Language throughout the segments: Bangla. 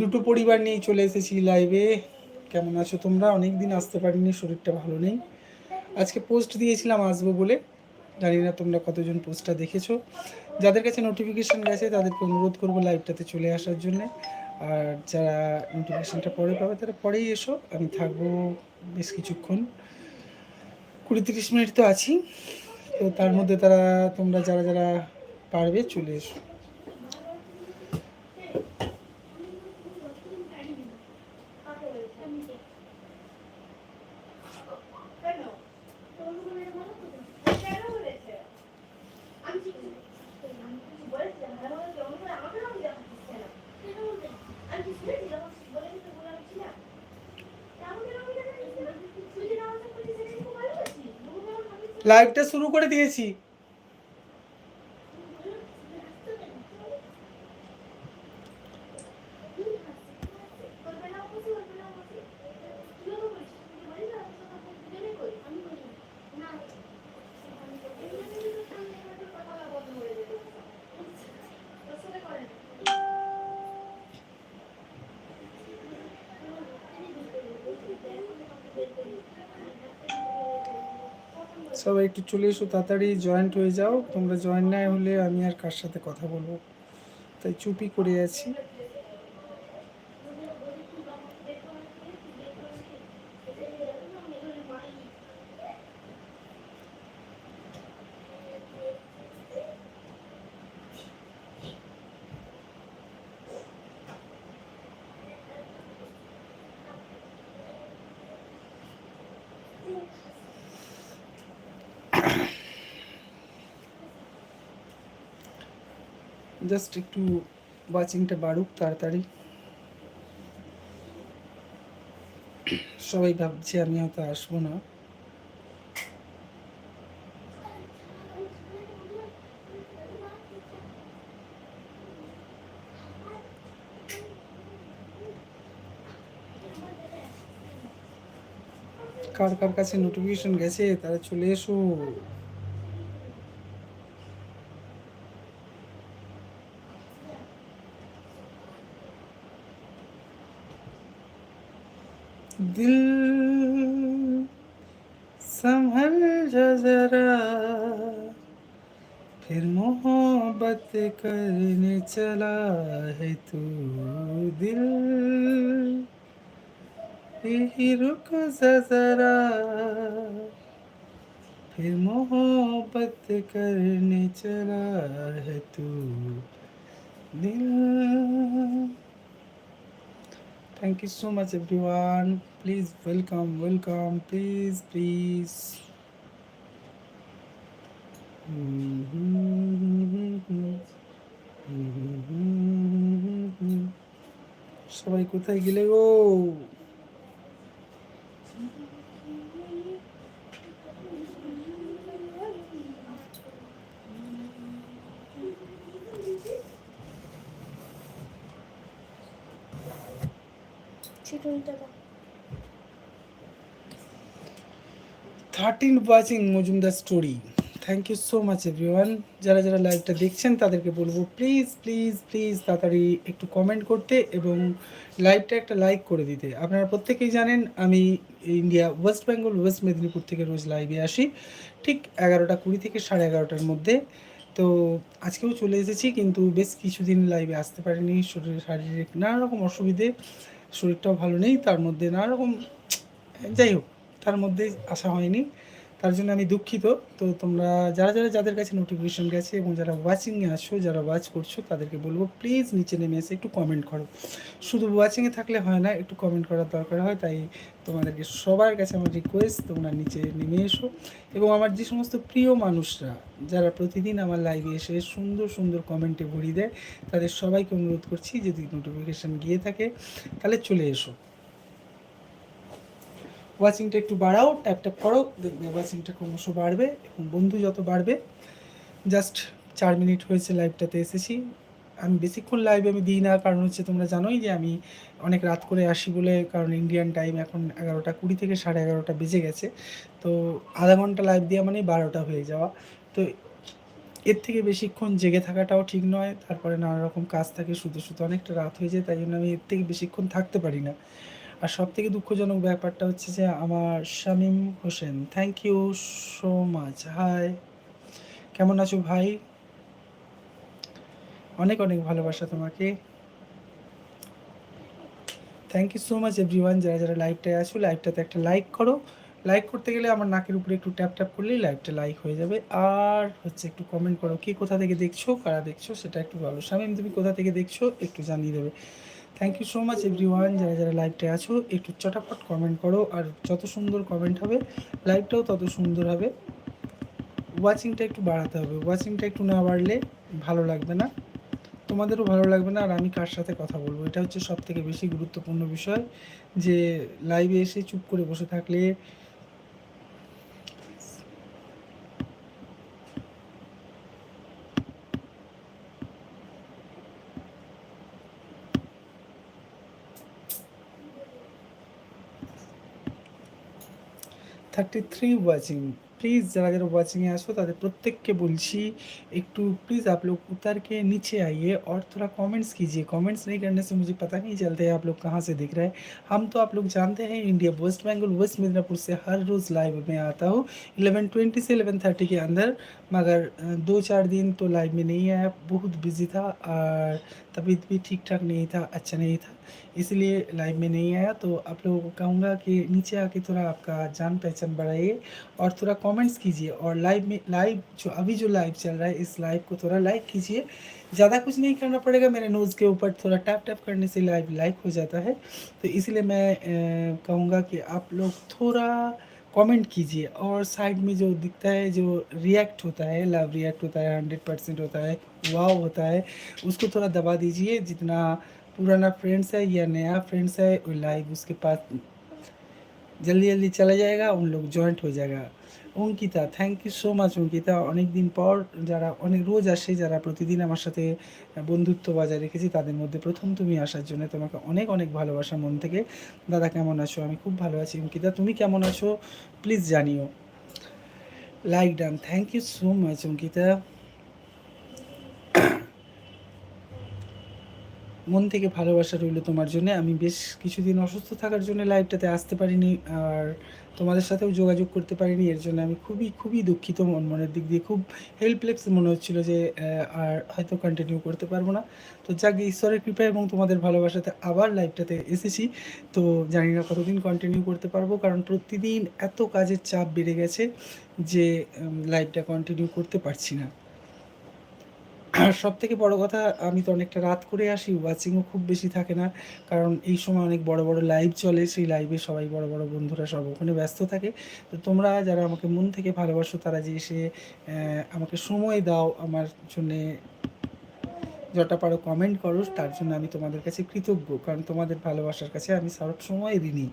দুটো পরিবার নিয়ে চলে এসেছি লাইভে কেমন আছো তোমরা? অনেক দিন আসতে পারিনি, শরীরটা ভালো নেই। আজকে পোস্ট দিয়েছিলাম, আসব বলে। জানি না তোমরা কতজন পোস্টটা দেখেছ। যাদের কাছে নোটিফিকেশান গেছে, তাদেরকে অনুরোধ করব লাইভটাতে চলে আসার জন্য। আর যারা নোটিফিকেশনটা পরে পাবে, তারা পরেই এসো। আমি থাকব বেশ কিছুক্ষণ। কুড়ি তিরিশ মিনিট তো আছি। তো তার মধ্যে তারা, তোমরা যারা যারা পারবে, চলে এসো। লাইভটা শুরু করে দিয়েছি। সবাই একটু চলে এসো, তাড়াতাড়ি জয়েন্ট হয়ে যাও। তোমরা জয়েন না হলে আমি আর কার সাথে কথা বলব? তাই চুপি করে আছি। জাস্ট একটু ওয়াচিংটা বাড়ুক তাড়াতাড়ি। সবাই ভাবছে আমি হয়তো আসব না। কার কার কাছে নোটিফিকেশন গেছে তারা চলে এসো। दिल संभल जरा, फिर मोहब्बत करने चला है तू दिल। यही रुक जरा, फिर मोहब्बत करने चला है तू दिल। Thank you so much, everyone. Please welcome, welcome. Please, please. সবাই কোথায় গেলে গো thirteen watching Majumdar story thank you so much everyone যারা যারা লাইভটা দেখছেন, তাদেরকে বলব প্লিজ প্লিজ প্লিজ তাড়াতাড়ি একটু কমেন্ট করতে এবং লাইভটা একটা লাইক করে দিতে। আপনারা প্রত্যেকেই জানেন, আমি India West Bengal West Medinipur থেকে রোজ লাইভে আসি। ঠিক এগারোটা কুড়ি থেকে সাড়ে এগারোটার মধ্যে। তো আজকেও চলে এসেছি, কিন্তু বেশ কিছুদিন লাইভে আসতে পারিনি। শরীরে শারীরিক নানা রকম অসুবিধে। শরীরটাও ভালো নেই তার মধ্যে নানা রকম যাই হোক তার মধ্যে আসা হয়নি। তার জন্য আমি দুঃখিত। তো তোমরা যারা যারা, যাদের কাছে নোটিফিকেশন গেছে এবং যারা ওয়াচিংয়ে আসো যারা ওয়াচ করছ, তাদেরকে বলব প্লিজ নিচে নেমে এসে একটু কমেন্ট করো। শুধু ওয়াচিংয়ে থাকলে হয় না, একটু কমেন্ট করার দরকার হয়, তাই তোমাদেরকে সবার কাছে আমার রিকোয়েস্ট তোমরা নিচে নেমে এসো। এবং আমার যে সমস্ত প্রিয় মানুষরা, যারা প্রতিদিন আমার লাইভে এসে সুন্দর সুন্দর কমেন্টে ভরিয়ে দেয়, তাদের সবাইকে অনুরোধ করছি যদি নোটিফিকেশান গিয়ে থাকে, তাহলে চলে এসো। ওয়াচিংটা একটু বাড়াও ট্যাপ ট্যাপ করো, দেখবে ওয়াচিংটা ক্রমশ বাড়বে এবং বন্ধু যত বাড়বে জাস্ট চার মিনিট হয়েছে লাইভটাতে এসেছি। আমি বেশিক্ষণ লাইভে আমি দিই না, কারণ হচ্ছে তোমরা জানোই যে আমি অনেক রাত করে আসি বলে, কারণ ইন্ডিয়ান টাইম এখন এগারোটা কুড়ি থেকে সাড়ে এগারোটা বেজে গেছে। তো আধা ঘণ্টা লাইভ দেওয়া মানে বারোটা হয়ে যাওয়া। তো এর থেকে বেশিক্ষণ জেগে থাকাটাও ঠিক নয়, তারপরে নানা রকম কাজ থাকে শুধু শুধু অনেকটা রাত হয়ে যায়, তাই জন্য আমি এর থেকে বেশিক্ষণ থাকতে পারি না। আর সব থেকে দুঃখজনক ব্যাপারটা হচ্ছে যে আমার Shamim Hossain thank you so much hi কেমন আছো ভাই? অনেক অনেক ভালোবাসা তোমাকে। Thank you so much everyone যারা যারা লাইভটায় আছো লাইভটাতে একটা লাইক করো। লাইক করতে গেলে আমার নাকের উপরে একটু ট্যাপ ট্যাপ করলেই লাইভটা লাইক হয়ে যাবে। আর হচ্ছে একটু কমেন্ট করো, কে কোথা থেকে দেখছ, কারা দেখছ, সেটা একটু বলো শামিম, তুমি কোথা থেকে দেখছ, একটু জানিয়ে দেবে। Thank you so much everyone যারা যারা লাইভটায় আছো, একটু চটাপট কমেন্ট করো, আর যত সুন্দর কমেন্ট হবে লাইভটাও তত সুন্দর হবে। ওয়াচিংটা একটু বাড়াতে হবে। ওয়াচিংটা একটু না বাড়লে ভালো লাগবে না। তোমাদেরও ভালো লাগবে না, আর আমি কার সাথে কথা বলব? এটা হচ্ছে সব থেকে বেশি গুরুত্বপূর্ণ বিষয় যে লাইভে এসে চুপ করে বসে থাকলে থার্টি थ्री वॉचिंग प्लीज़ ज़रा ज़रा वॉचिंग है আসো তাদের প্রত্যেককে বলছি একটু प्लीज़ आप लोग उतर के नीचे आइए और थोड़ा कमेंट्स कीजिए कमेंट्स नहीं करने से मुझे पता नहीं चलता है आप लोग कहाँ से दिख रहे हैं हम तो आप लोग जानते हैं India West Bengal West Midnapore से हर रोज़ लाइव में आता हूँ इलेवन ट्वेंटी से इलेवन थर्टी के अंदर मगर अ, दो चार दिन तो लाइव में नहीं आया बहुत बिजी था और तबीयत भी ठीक ठाक नहीं था अच्छा नहीं था, इसलिए लाइव में नहीं आया। तो आप लोगों को कहूँगा कि नीचे आके थोड़ा आपका जान पहचान बढ़ाइए और थोड़ा कमेंट्स कीजिए और लाइव में लाइव जो अभी जो लाइव चल रहा है, इस लाइव को थोड़ा लाइक कीजिए। ज़्यादा कुछ नहीं करना पड़ेगा, मेरे नोज़ के ऊपर थोड़ा टैप टैप करने से लाइव लाइक हो जाता है। तो इसलिए मैं कहूँगा कि आप लोग थोड़ा कमेंट कीजिए और साइड में जो दिखता है, जो रिएक्ट होता है लव रिएक्ट होता है हंड्रेड परसेंट होता है वाव होता है, उसको थोड़ा दबा दीजिए। जितना पुराना फ्रेंड्स है या नया फ्रेंड्स है, वो लाइव उसके पास जल्दी जल्दी चला जाएगा, उन लोग ज्वाइंट हो जाएगा। Ankita thank you so much Ankita. অনেক দিন পর যারা, অনেক রোজ আসে, যারা প্রতিদিন আমার সাথে বন্ধুত্ব বজায় রেখেছি, তাদের মধ্যে প্রথম তুমি আসার জন্য তোমাকে অনেক অনেক ভালোবাসা মন থেকে। দাদা, কেমন আছো? আমি খুব ভালো আছি। অঙ্কিতা, তুমি কেমন আছো? প্লিজ জানিও। Like done thank you so much Ankita. মন থেকে ভালোবাসা রইল তোমার জন্য। আমি বেশ কিছুদিন অসুস্থ থাকার জন্য লাইভটাতে আসতে পারিনি আর তোমাদের সাথেও যোগাযোগ করতে পারিনি। এর জন্য আমি খুবই খুবই দুঃখিত মন মনের দিক দিয়ে। খুব হেল্পলেস মনে হচ্ছিল যে আর হয়তো কন্টিনিউ করতে পারব না। তো যাক, ঈশ্বরের কৃপা এবং তোমাদের ভালোবাসাতে আবার লাইভটাতে এসেছি। তো জানি না কতদিন কন্টিনিউ করতে পারব, কারণ প্রতিদিন এত কাজের চাপ বেড়ে গেছে যে লাইভটা কন্টিনিউ করতে পারছি না। সব থেকে বড় কথা, আমি তো অনেকটা রাত করে আসি ওয়াচিংও খুব বেশি থাকে না। কারণ এই সময় অনেক বড় বড় লাইভ চলে, সেই লাইভে সবাই বড় বড় বন্ধুরা সব ওখানে ব্যস্ত থাকে। তো তোমরা যারা আমাকে মন থেকে ভালোবাসো, তারা যে এসে আমাকে সময় দাও আমার জন্যে, যটা পারো কমেন্ট করো, তার জন্য আমি তোমাদের কাছে কৃতজ্ঞ। কারণ তোমাদের ভালোবাসার কাছে আমি সব সময় ঋণী।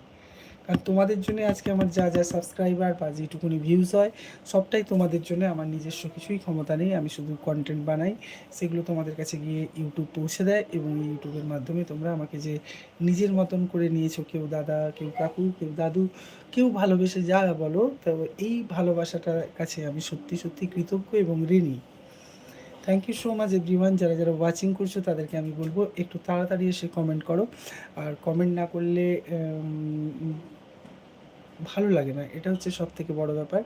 কারণ তোমাদের জন্য আজকে আমার যা যা সাবস্ক্রাইবার বা যেটুকুনি ভিউজ হয়, সবটাই তোমাদের জন্য আমার নিজস্ব কিছুই ক্ষমতা নেই। আমি শুধু কন্টেন্ট বানাই, সেগুলো তোমাদের কাছে গিয়ে ইউটিউব পৌঁছে দেয় এবং ইউটিউবের মাধ্যমে তোমরা আমাকে যে নিজের মতন করে নিয়েছো, কেউ দাদা, কেউ কাকু, কেউ দাদু, কেউ ভালোবেসে যা বলো, তো এই ভালোবাসাটার কাছে আমি সত্যি সত্যি কৃতজ্ঞ এবং ঋণী। Thank you so much everyone যারা যারা ওয়াচিং করছ, তাদেরকে আমি বলব, একটু তাড়াতাড়ি এসে কমেন্ট করো। আর কমেন্ট না করলে ভালো লাগে না। এটা হচ্ছে সব থেকে বড় ব্যাপার।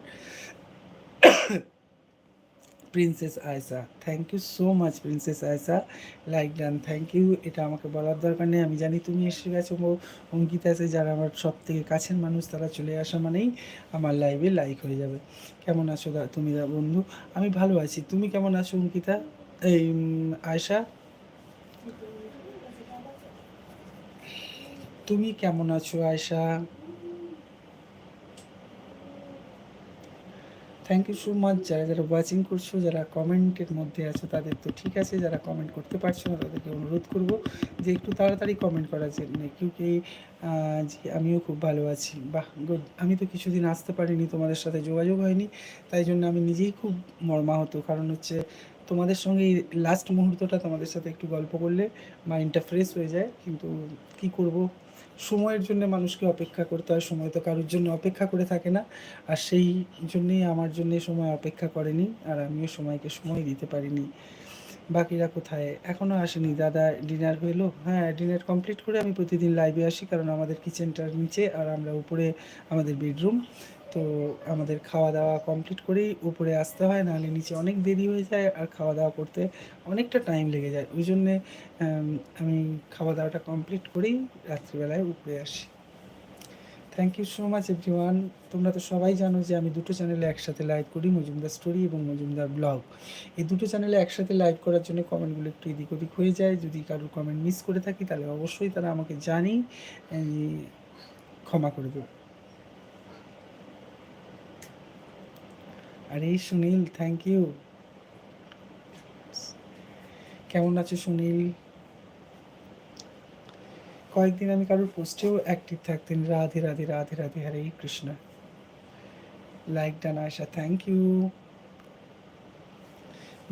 Princess Aysha thank you so much princess Aysha like done thank you এটা আমাকে বলার দরকার নেই, আমি জানি তুমি এসে গেছো অঙ্কিতা আছে, যারা আমার সব থেকে কাছের মানুষ, তারা চলে আসা মানেই আমার লাইভে লাইক হয়ে যাবে। কেমন আছো তুমি বন্ধু? আমি ভালো আছি। তুমি কেমন আছো অঙ্কিতা? এই আয়সা তুমি কেমন আছো Aysha thank you so much যারা যারা ওয়াচিং করছ, যারা কমেন্টের মধ্যে আছো, তাদের তো ঠিক আছে। যারা কমেন্ট করতে পারছ না, তাদেরকে অনুরোধ করব যে একটু তাড়াতাড়ি কমেন্ট করার জন্য। কিউকি জি, আমিও খুব ভালো আছি। বাহ গুড আমি তো কিছুদিন আসতে পারিনি, তোমাদের সাথে যোগাযোগ হয়নি। তাই জন্য আমি নিজেই খুব মর্মাহত। কারণ হচ্ছে তোমাদের সঙ্গে এই লাস্ট মুহূর্তটা তোমাদের সাথে একটু গল্প করলে মাইন্ডটা ফ্রেশ হয়ে যায়। কিন্তু কি করব? সময়ের জন্য মানুষকে অপেক্ষা করতে হয়। সময় তো কারোর জন্য অপেক্ষা করে থাকে না। আর সেই জন্যেই আমার জন্যে সময় অপেক্ষা করেনি আর আমিও সময়কে সময় দিতে পারিনি। বাকিরা কোথায়? এখনও আসেনি। দাদা ডিনার হইল হ্যাঁ ডিনার কমপ্লিট করে আমি প্রতিদিন লাইভে আসি কারণ আমাদের কিচেনটার নিচে আর আমরা উপরে আমাদের বেডরুম তো আমাদের খাওয়া দাওয়া কমপ্লিট করেই উপরে আসতে হয়, নাহলে নিচে অনেক দেরি হয়ে যায় আর খাওয়া দাওয়া করতে অনেকটা টাইম লেগে যায়। ওই জন্যে আমি খাওয়া দাওয়াটা কমপ্লিট করেই রাত্রিবেলায় উপরে আসি। Thank you so much everyone তোমরা তো সবাই জানো যে আমি দুটো চ্যানেলে একসাথে লাইভ করি, মজুমদার স্টোরি এবং মজুমদার ব্লগ এই দুটো চ্যানেলে একসাথে লাইভ করার জন্য কমেন্টগুলো একটু এদিক ওদিক হয়ে যায়। যদি কারোর কমেন্ট মিস করে থাকি, তাহলে অবশ্যই তারা আমাকে জানি ক্ষমা করে দেবে। আরে সুনীল থ্যাংক ইউ কেমন আছো সুনীল? কয়েকদিন আমি কারোর পোস্টেও অ্যাক্টিভ থাকতেন Radhe Radhe Radhe Radhe, Hare Krishna. Like done Asha thank you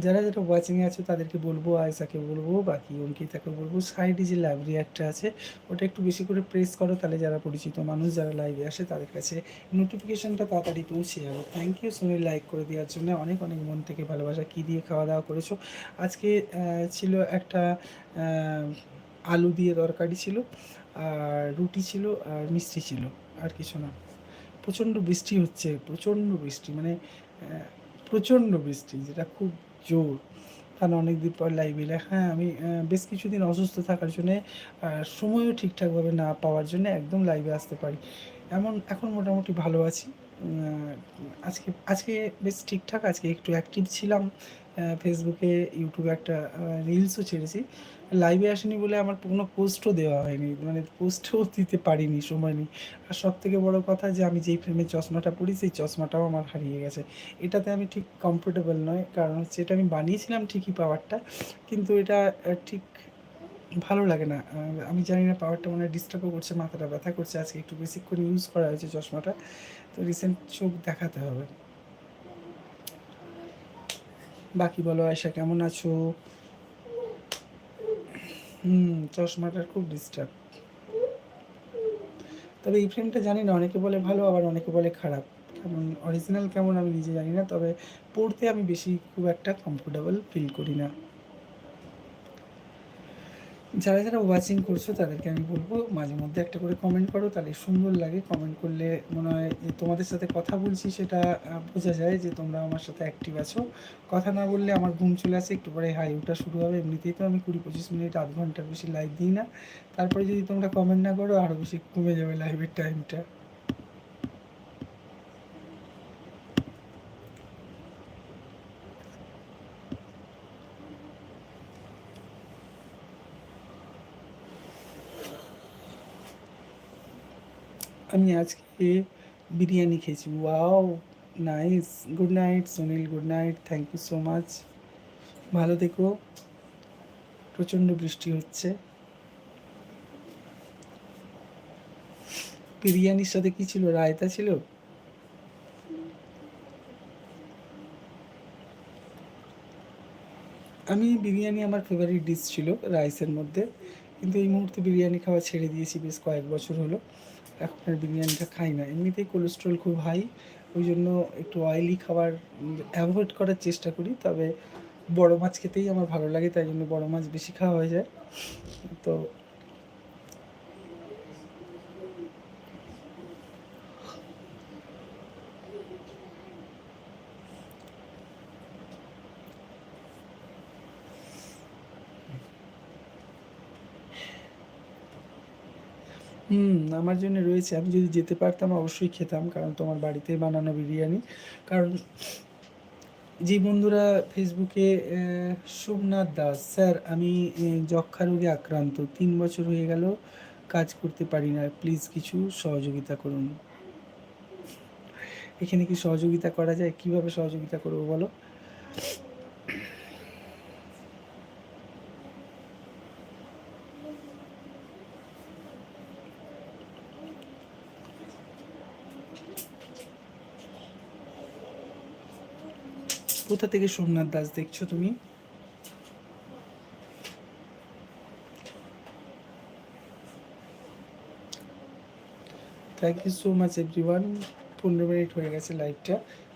যারা যারা ওয়াচিংয়ে আছে তাদেরকে বলব আয়সাকে বলব, বাকি অঙ্কিতাকে বলব সাইডে যে লাইব্রেরি একটা আছে, ওটা একটু বেশি করে প্রেস করো, তাহলে যারা পরিচিত মানুষ, যারা লাইভে আসে, তাদের কাছে নোটিফিকেশনটা তাড়াতাড়ি পৌঁছে যাবে। থ্যাংক ইউ সুনীল লাইক করে দেওয়ার জন্য। অনেক অনেক মন থেকে ভালোবাসা, কী দিয়ে খাওয়া দাওয়া করেছ? আজকে ছিল একটা আলু দিয়ে তরকারি ছিল, আর রুটি ছিল, আর মিষ্টি ছিল, আর কিছু না। প্রচণ্ড বৃষ্টি হচ্ছে, প্রচণ্ড বৃষ্টি মানে প্রচণ্ড বৃষ্টি, যেটা খুব জোর। কারণ অনেক দিন পর লাইভে হ্যাঁ আমি বেশ কিছুদিন অসুস্থ থাকার জন্যে সময়ও ঠিকঠাকভাবে না পাওয়ার জন্য একদম লাইভে আসতে পারি। এমন, এখন মোটামুটি ভালো আছি। আজকে আজকে বেশ ঠিকঠাক, আজকে একটু অ্যাক্টিভ ছিলাম। ফেসবুকে ইউটিউবে একটা রিলসও ছেড়েছি। লাইভে আসেনি বলে আমার কোনো পোস্টও দেওয়া হয়নি। মানে পোস্টও দিতে পারিনি, সময় নেই। আর সব থেকে বড় কথা যে আমি যেই ফ্রেমে চশমাটা পরি, সেই চশমাটাও আমার হারিয়ে গেছে। এটাতে আমি ঠিক কমফোর্টেবল নয়, কারণ হচ্ছে এটা আমি বানিয়েছিলাম ঠিকই পাওয়ারটা কিন্তু এটা ঠিক ভালো লাগে না। আমি জানি না পাওয়ারটা মনে হয় ডিস্টার্বও করছে, মাথাটা ব্যথা করছে। আজকে একটু বেশিক্ষণ ইউজ করা হয়েছে চশমাটা, তো রিসেন্ট চোখ দেখাতে হবে। বাকি বলো আয়সা কেমন আছো? হুম, চশমাটার খুব ডিস্টার্ব তবে এই ফ্রেমটা জানি না, অনেকে বলে ভালো, আবার অনেকে বলে খারাপ। কেমন অরিজিনাল কেমন আমি নিজে জানি না, তবে পড়তে আমি বেশি খুব একটা কমফোর্টেবল ফিল করি না। যারা যারা ওয়াচিং করছ, তাদেরকে আমি বলব মাঝে মধ্যে একটা করে কমেন্ট করো, তাহলে সুন্দর লাগে। কমেন্ট করলে মনে হয় তোমাদের সাথে কথা বলছি সেটা বোঝা যায় যে তোমরা আমার সাথে অ্যাক্টিভ আছো। কথা না বললে আমার ঘুম চলে আসে, একটু পরে হাই ওটা শুরু হবে। এমনিতেই তো আমি কুড়ি পঁচিশ মিনিট, আধ ঘণ্টার বেশি লাইভ দিই না। তারপরে যদি তোমরা কমেন্ট না করো আরও বেশি কমে যাবে লাইভের টাইমটা আমি আজকে বিরিয়ানি খেয়েছি। Wow, nice, good night, Sunil, good night, thank you so much. ভালো দেখো প্রচণ্ড বৃষ্টি হচ্ছে। বিরিয়ানির সাথে কি ছিল? রায়তা ছিল? আমি বিরিয়ানি আমার ফেভারিট ডিশ ছিল, রাইসের মধ্যে। কিন্তু এই মুহূর্তে বিরিয়ানি খাওয়া ছেড়ে দিয়েছি, বেশ কয়েক বছর হলো। আর বিরিয়ানিটা খাই না। এমনিতেই কোলেস্ট্রল খুব হাই ওই জন্য একটু অয়েলি খাবার অ্যাভয়েড করার চেষ্টা করি, তবে বড় মাছ খেতেই আমার ভালো লাগে, তাই জন্য বড় মাছ বেশি খাওয়া হয়ে যায়। তো হুম আমার জন্য রয়েছে। আমি যদি যেতে পারতাম অবশ্যই খেতাম কারণ তোমার বাড়িতে বানানো বিরিয়ানি। কারণ যে বন্ধুরা ফেসবুকে সোমনাথ দাস স্যার আমি আহ, যক্ষ্মা রোগে আক্রান্ত তিন বছর হয়ে গেল কাজ করতে পারি না প্লিজ কিছু সহযোগিতা করুন। এখানে কি সহযোগিতা করা যায়? কীভাবে সহযোগিতা করব বলো? কোথা থেকে সোমনাথ দাস দেখছ তুমি? Thank you so much everyone পনেরো মিনিট হয়ে গেছে লাইভটা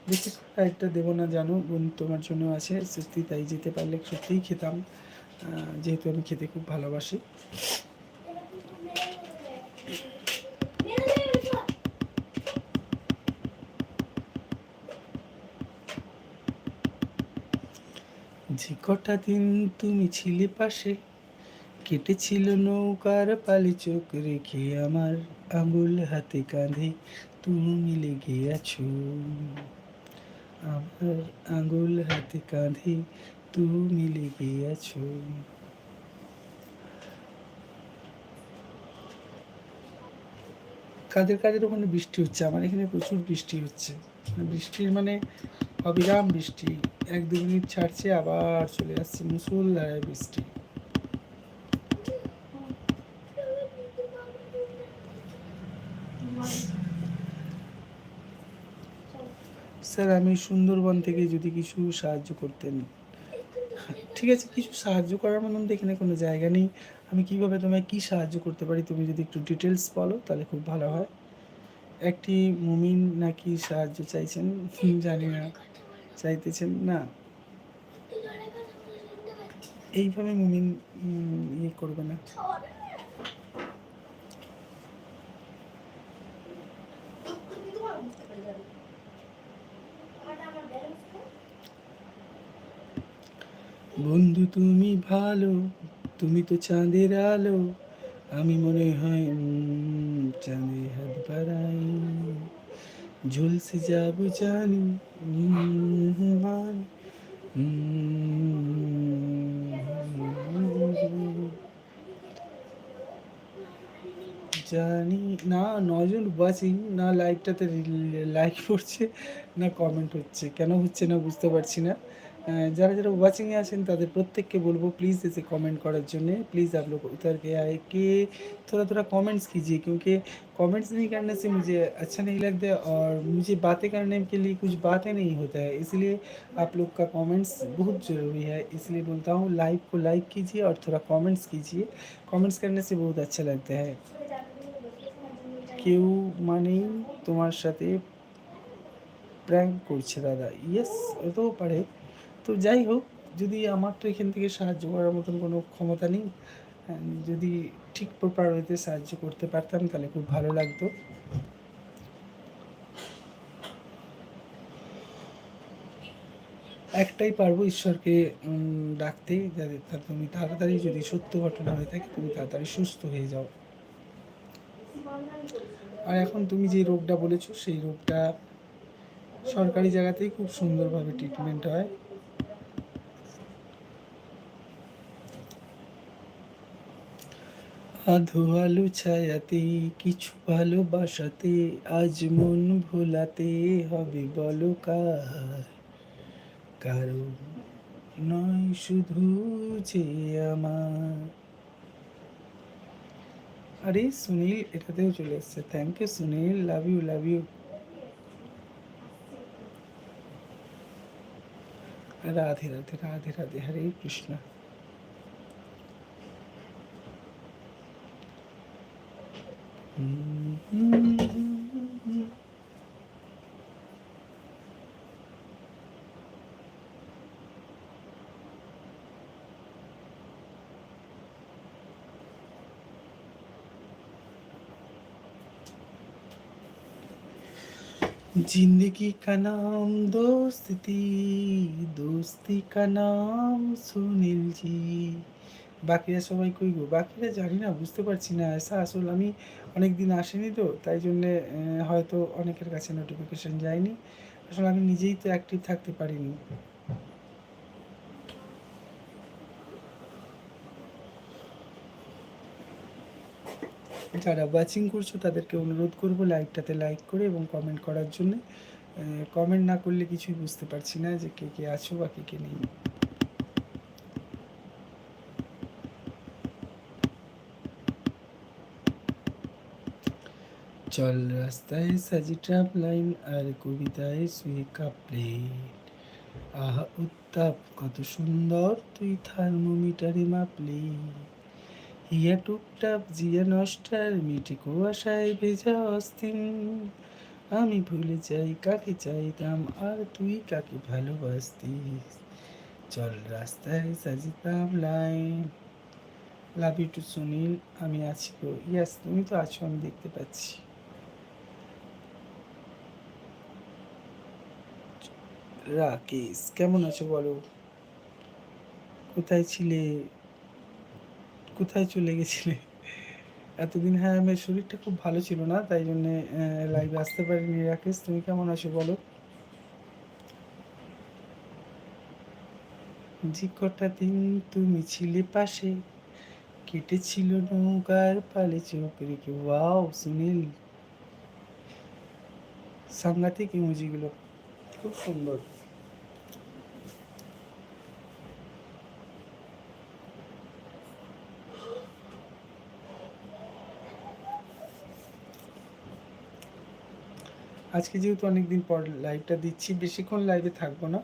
বেশি লাইভটা দেবো না জানো, বোন তোমার জন্য আছে। সত্যি তাই যেতে পারলে সত্যিই খেতাম। যেহেতু আমি খেতে খুব ভালোবাসি যে কটা দিন তুমি ছিলে পাশে? কেটেছিল নৌকার পালে চোখ রেখে আমার আঙুল হাতে কাঁধে। তুমি লেগে আছো আমার আঙুল হাতে কাঁধে তুমি লেগে আছো কাদের কাদের ওখানে বৃষ্টি হচ্ছে? আমার এখানে প্রচুর বৃষ্টি হচ্ছে। মানে বৃষ্টির মানে অবিরাম বৃষ্টি। এক দু মিনিট ছাড়ছে, আবার চলে আসছে মুসুলধারায় বৃষ্টি। স্যার, আমি সুন্দরবন থেকে যদি কিছু সাহায্য করতেন। ঠিক আছে, কিছু সাহায্য করার মতন তো এখানে কোনো জায়গা নেই। আমি কীভাবে তোমায় কি সাহায্য করতে পারি, তুমি যদি একটু ডিটেলস বলো, তাহলে খুব ভালো হয়। একটি মুমিন নাকি সাহায্য চাইছেন? জানি না। চাইতেছেন না। এইভাবে মুমিন ইয়ে করবে না। বন্ধু, তুমি ভালো। তুমি তো চাঁদের আলো। আমি মনে হয় চাঁদে হাত বাড়াই ঝুলসে যাব জানি জানি না নজন ওয়াচিং না লাইভটাতে লাইক পড়ছে না কমেন্ট হচ্ছে। কেন হচ্ছে না বুঝতে পারছি না। যারা যারা ওয়াচিংয়ে আছেন তাদের প্রত্যেককে বলবो प्लीज़ इसे कमेंट করার জন্য प्लीज़ आप लोग उतर के आए कि थोड़ा थोड़ा कमेंट्स कीजिए क्योंकि कमेंट्स नहीं करने से मुझे अच्छा नहीं लगता और मुझे बातें करने के लिए कुछ बातें नहीं होता है इसलिए आप लोग का कमेंट्स बहुत ज़रूरी है इसलिए बोलता हूँ लाइव को लाइक कीजिए और थोड़ा कमेंट्स कीजिए कमेंट्स करने से बहुत अच्छा लगता है কেউ মানেই তোমার সাথে প্র্যাঙ্ক করছে দাদা ইয়েস হতেও পারে তো যাই হোক, যদি আমার তো এখান থেকে সাহায্য করার মতন কোনো ক্ষমতা নেই যদি ঠিক প্রপার ওয়েতে সাহায্য করতে পারতাম, তাহলে খুব ভালো লাগতো। একটাই পারব ঈশ্বরকে ডাকতে, যাতে তুমি তাড়াতাড়ি যদি সত্য ঘটনা হয়ে থাকে, তুমি তাড়াতাড়ি সুস্থ হয়ে যাও। আর এখন তুমি যে রোগটা বলেছ, সেই রোগটা সরকারি জায়গাতেই খুব সুন্দরভাবে ট্রিটমেন্ট হয়। আধো আলো ছায়াতে, কিছু ভালোবাসাতে, আজ মন ভোলাতে হবে বলো কার? কারণ নয় শুধু যে আমার। আরে সুনীল, এটাতেও চলে এসছে। Thank you Sunil. Love you love you Radhe Radhe Radhe Radhe. Hare Krishna. ज़िंदगी का नाम दोस्ती दोस्ती का नाम सुनील जी। বাকিরা সবাই কই গো? বাকিরা জানি না, বুঝতে পারছি না। এসা আসলে আমি অনেক দিন আসিনি তো, তাই জন্যে হয়তো অনেকের কাছে নোটিফিকেশন যায়নি। আসলে আমি নিজেই তো অ্যাক্টিভ থাকতে পারিনি। যারা ওয়াচিং করছ, তাদেরকে অনুরোধ করব লাইকটাতে লাইক করে এবং কমেন্ট করার জন্য। কমেন্ট না করলে কিছুই বুঝতে পারছি না যে কে কে আছো বা কে কে নেই। চল রাস্তায় সাজি ট্রাপ লাইন আর কবিতায় শুয়ে কাপলেট আহা, উত্তাপ, কত সুন্দর তুই থার্মোমিটারে মাপলি। হিয়া টুকটাপ জিয়া নষ্টার মিটি কুয়াশায় ভেজা অস্থিন আমি ভুলে যাই, কাকে চাইতাম, আর তুই কাকে ভালোবাসতিস। চল রাস্তায় সাজিতাম line. Love you too Sunil, আমি আছি গো। ইয়াস, তুমি তো আছো, আমি দেখতে পাচ্ছি। রাকেশ, কেমন আছো বলো? কোথায় ছিলে? কোথায় চলে গেছিলে? এতদিন হ্যাঁ আমার শরীরটা খুব ভালো ছিল না, তাই জন্যে লাইভে আসতে পারিনি রাকেশ, তুমি কেমন আছো বলো? যে কটা দিন তুমি ছিলে পাশে, কেটেছিল নৌকার পালে চোখ রেখে ওয়াও, সুনীল। সাংঘাতিক ইমোজিগুলো, খুব সুন্দর। আজকে যেহেতু অনেকদিন পর লাইভটা দিচ্ছি বেশিক্ষণ লাইভে থাকবো না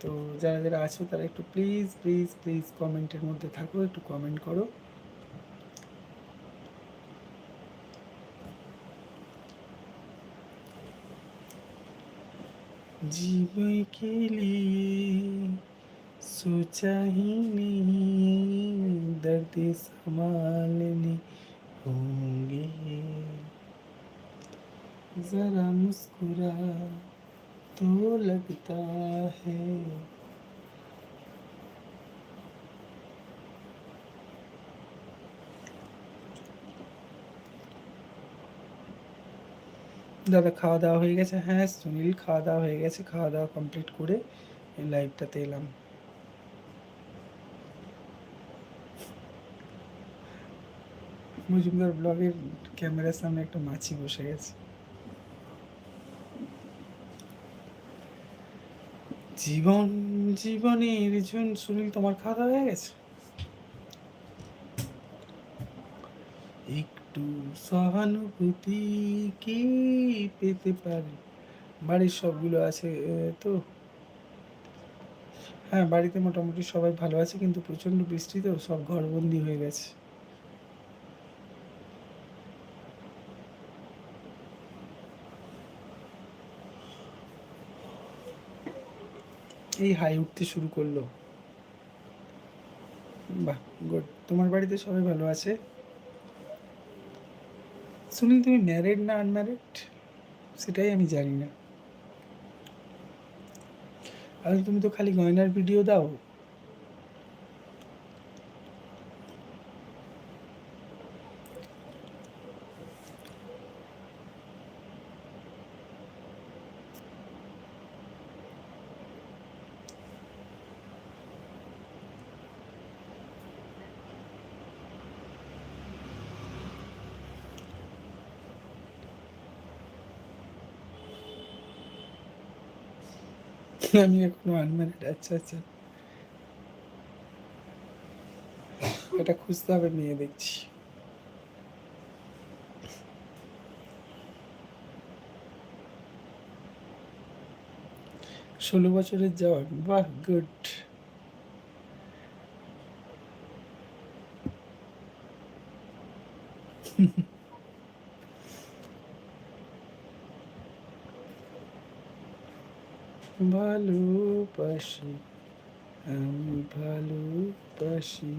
তো যারা যারা আছো তারা একটু প্লিজ প্লিজ প্লিজ কমেন্টের মধ্যে থাকো একটু কমেন্ট করো जीवन के लिए सोचा ही नहीं दर्द संभालने होंगे जरा मुस्कुरा तो लगता है দাদা খাওয়া দাওয়া হয়ে গেছে হ্যাঁ সুনীল খাওয়া দাওয়া হয়ে গেছে খাওয়া দাওয়া কমপ্লিট করে এই লাইভটাতে এলাম মজুমদার ব্লগের ক্যামেরার সামনে একটা মাছি বসে গেছে জীবন, জীবনের জন সুনীল, তোমার খাওয়া হয়ে গেছে? একটু সহানুভূতি কি পেতে পারে? বাড়ির সবগুলো আছে তো? হ্যাঁ বাড়িতে মোটামুটি সবাই ভালো আছে, কিন্তু প্রচণ্ড বৃষ্টি তো, সব ঘরবন্দি হয়ে গেছে। এই হাই উঠতে শুরু করল। বাহ গুড তোমার বাড়িতে সবাই ভালো আছে? সুনীল, তুমি ম্যারিড না আনম্যারিড সেটাই আমি জানি না। আর তুমি তো খালি গয়নার ভিডিও দাও। আমি এখনও আনমারিড আচ্ছা আচ্ছা। এটা খুঁজতে হবে, নিয়ে দেখছি। ষোলো বছরের যাওয়ার বাহ গুড ভালোবাসি আমি ভালোবাসি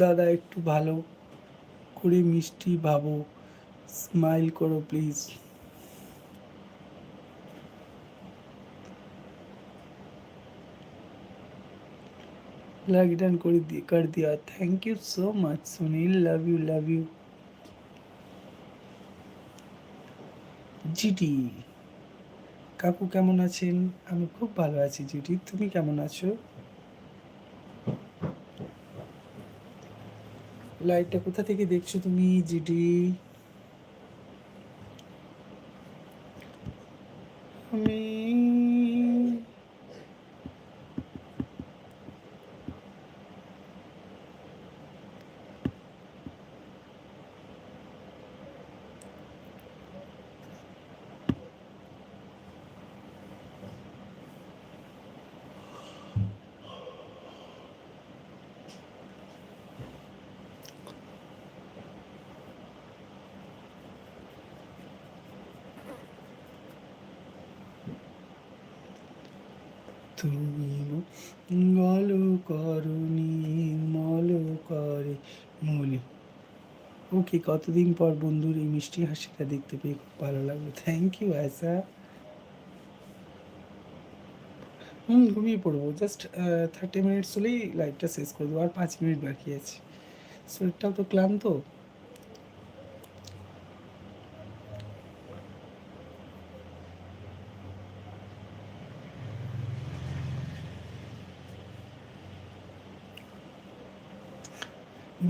দাদা একটু ভালো করে মিষ্টি ভাবো স্মাইল করো প্লিজ। लाइक डन कर दिया कर दिया thank you so much Sunil love you love you GT কাকু কেমন আছেন আমি খুব ভালো আছি জিটি তুমি কেমন আছো লাইটটা কোথা থেকে দেখছো তুমি জিটি আমি তুমি মঙ্গল করণী, মল করে মলি ওকে কতদিন পর বন্ধুর এই মিষ্টি হাসিটা দেখতে পেয়ে খুব ভালো লাগল। থ্যাংক ইউ অ্যাসা হুম, ঘুমিয়ে পড়ব। জাস্ট থার্টি মিনিটস হলেই লাইভটা শেষ করে দেবো। আর পাঁচ মিনিট বাকি আছে। শরীরটাও তো ক্লান্ত।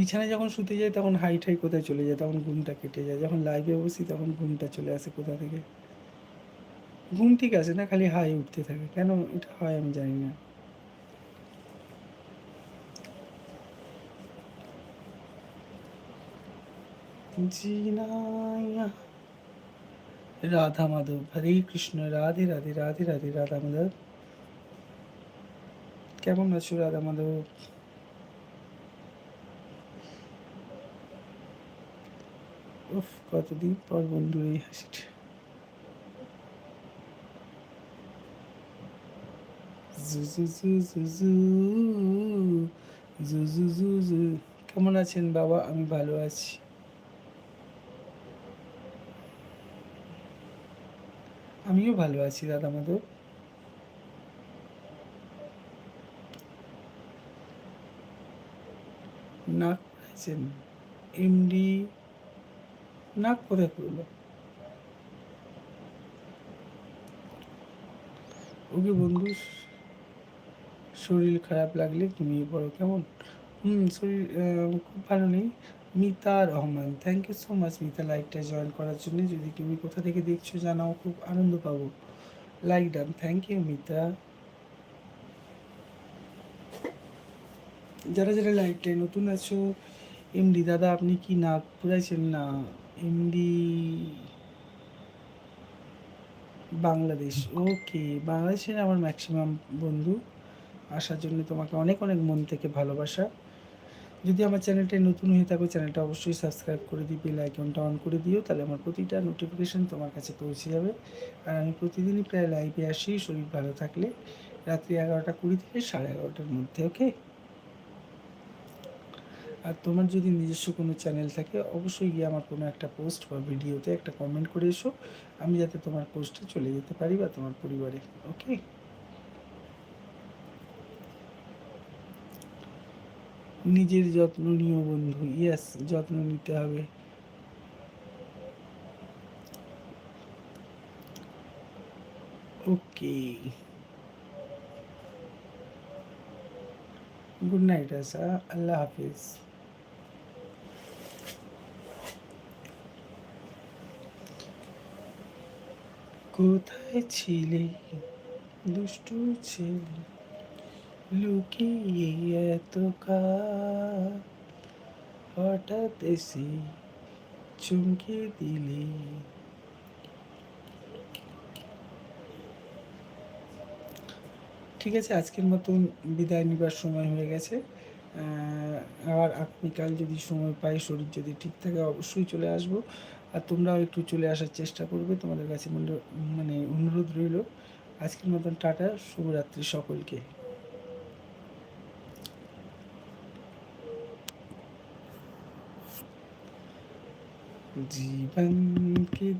বিছানায় যখন শুতে যাই তখন হাই ঠাই কোথায় চলে যায়, তখন ঘুমটা কেটে যায়। যখন লাইভে বসি তখন ঘুমটা চলে আসে কোথা থেকে? ঘুম ঠিক আছে না, খালি হাই উঠতে থাকে। কেন এটা হয় আমি জানি না। রাধা মাধব হরে কৃষ্ণ, রাধে রাধে রাধে রাধে রাধা মাধব কেমন আছো রাধা মাধব উফ, কতদিন পর বন্ধুর এই হাসিটা। কেমন আছেন বাবা? আমি ভালো আছি। আমিও ভালো আছি দাদা মাধব। নাক এমডি নাক কোথায় করল ওকে বন্ধু, শরীর খারাপ লাগলে ঘুমিয়ে পড়ো, কেমন? হুম, শরীর খুব ভালো নেই। Mita Rahman thank you so much Mita লাইকটা জয়েন করার জন্য। যদি তুমি কোথা থেকে দেখছ জানাও, খুব আনন্দ পাবো। Like done thank you Mita. যারা যারা লাইভটায় নতুন আছো এমডি দাদা, আপনি কি নাক পুরাইছেন না। এমডি বাংলাদেশ। ওকে, বাংলাদেশের আমার ম্যাক্সিমাম বন্ধু। আসার জন্য তোমাকে অনেক অনেক মন থেকে ভালোবাসা। যদি আমার চ্যানেলটা নতুন হয়ে থাকো, চ্যানেলটা অবশ্যই সাবস্ক্রাইব করে দিই বেল আইকনটা অন করে দিও, তাহলে আমার প্রতিটা নোটিফিকেশান তোমার কাছে পৌঁছে যাবে। আর আমি প্রতিদিনই প্রায় লাইভে আসি, শরীর ভালো থাকলে। রাত্রি এগারোটা কুড়ি থেকে সাড়ে এগারোটার মধ্যে ওকে আর তোমার যদি নিজস্ব কোনো চ্যানেল থাকে, অবশ্যই গিয়ে আমার কোনো একটা পোস্ট বা ভিডিওতে একটা কমেন্ট করে এসো। আমি যাতে তোমার পোস্টে চলে যেতে পারি বা তোমার পরিবারে। ওকে নিজের যত্ন নিও বন্ধু। ইয়েস যত্ন নিতে হবে। Okay good night Asha. আল্লাহ হাফিজ। কোথায় ছিলে? দুষ্টু ছেলে লুকিয়ে এত কাল। হঠাৎ এসে চমকে দিলে। ঠিক আছে, আজকের মতন বিদায় নিবার সময় হয়ে গেছে। আবার আগামীকাল যদি সময় পাই, শরীর যদি ঠিক থাকে, অবশ্যই চলে আসব। আর তোমরাও একটু চলে আসার চেষ্টা করবে। তোমাদের কাছে মূল্য মানে অনুরোধ রইল, আজকের মতন টাটা, শুভরাত্রি সকলকে। জীবন কি